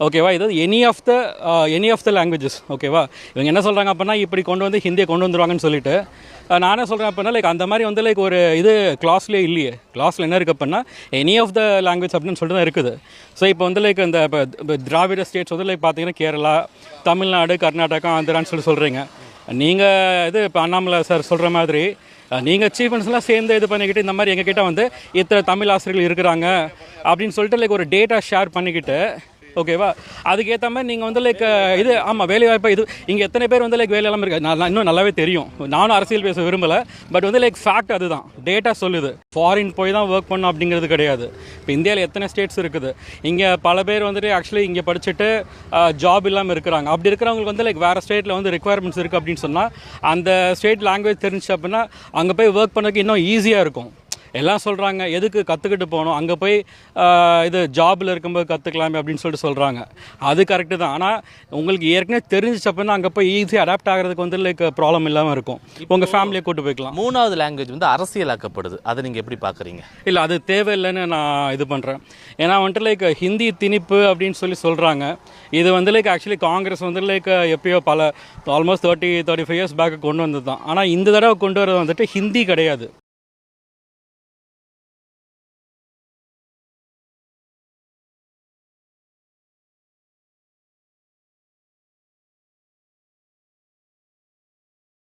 ஓகேவா இது any of the any of the languages ஓகேவா இவங்க என்ன சொல்கிறாங்க அப்படின்னா இப்படி கொண்டு வந்து ஹிந்தியை கொண்டு வந்துருவாங்கன்னு சொல்லிட்டு நானே நான் என்ன சொல்கிறேன் அப்படின்னா லைக் அந்த மாதிரி வந்து லைக் ஒரு இது கிளாஸ்லேயே இல்லையே. கிளாஸில் என்ன இருக்குது அப்படின்னா எனி ஆஃப் த லாங்குவேஜ் அப்படின்னு சொல்லிட்டு தான் இருக்குது. ஸோ இப்போ வந்து லைக் இந்த இப்போ இப்போ திராவிட ஸ்டேட்ஸ் வந்து லைக் பார்த்தீங்கன்னா கேரளா தமிழ்நாடு கர்நாடகா ஆந்திரான்னு சொல்லி சொல்கிறீங்க நீங்கள் இது இப்போ அண்ணாமலை சார் சொல்கிற மாதிரி நீங்கள் சீஃப் மினிஸ்டர்லாம் சேர்ந்து இது பண்ணிக்கிட்டு இந்த மாதிரி எங்ககிட்ட வந்து இத்தனை தமிழ் ஆசிரியர்கள் இருக்கிறாங்க அப்படின்னு சொல்லிட்டு லைக் ஒரு டேட்டா ஷேர் பண்ணிக்கிட்டு ஓகேவா அதுக்கேற்ற மாதிரி நீங்கள் வந்து லைக் இது ஆமாம் வேலைவாய்ப்பு இது இங்கே எத்தனை பேர் வந்து லைக் வேலையெல்லாம் இருக்குது நான் நான் இன்னும் நல்லாவே தெரியும். நானும் அரசியல் பேச விரும்பலை. பட் வந்து லைக் ஃபேக்ட் அதுதான். டேட்டா சொல்லுது. ஃபாரின் போய் தான் ஒர்க் பண்ணும் அப்படிங்கிறது கிடையாது. இப்போ இந்தியாவில் எத்தனை ஸ்டேட்ஸ் இருக்குது? இங்கே பல பேர் வந்துட்டு ஆக்சுவலி இங்கே படிச்சுட்டு ஜாப் இல்லாமல் இருக்கிறாங்க. அப்படி இருக்கிறவங்களுக்கு வந்து லைக் வேறு ஸ்டேட்டில் வந்து ரெக்குவயர்மெண்ட்ஸ் இருக்குது அப்படின்னு சொன்னால் அந்த ஸ்டேட் லாங்குவேஜ் தெரிஞ்சு அப்படின்னா அங்கே போய் ஒர்க் பண்ணுறதுக்கு இன்னும் ஈஸியாக இருக்கும். எல்லாம் சொல்கிறாங்க எதுக்கு கற்றுக்கிட்டு போகணும் அங்கே போய் இது ஜாபில் இருக்கும்போது கற்றுக்கலாமே அப்படின்னு சொல்லிட்டு சொல்கிறாங்க அது கரெக்டு தான். ஆனால் உங்களுக்கு ஏற்கனவே தெரிஞ்சிச்சு அப்படின்னா அங்கே போய் ஈஸியாக அடாப்ட் ஆகிறதுக்கு வந்து லைக் ப்ராப்ளம் இல்லாமல் இருக்கும். உங்கள் ஃபேமிலியை கூட்டு போய்க்கலாம். மூணாவது லாங்குவேஜ் வந்து அரசியலாக்கப்படுது. அதை நீங்கள் எப்படி பார்க்குறீங்க இல்லை அது தேவையில்லைன்னு நான் இது பண்ணுறேன் ஏன்னா வந்துட்டு லைக் ஹிந்தி திணிப்பு அப்படின்னு சொல்லி சொல்கிறாங்க இது வந்து லைக் ஆக்சுவலி காங்கிரஸ் வந்து லைக் எப்பயோ பல almost thirty thirty five years back கொண்டு வந்தது தான் ஆனால் இந்த தடவை கொண்டு வரது வந்துட்டு ஹிந்தி கிடையாது.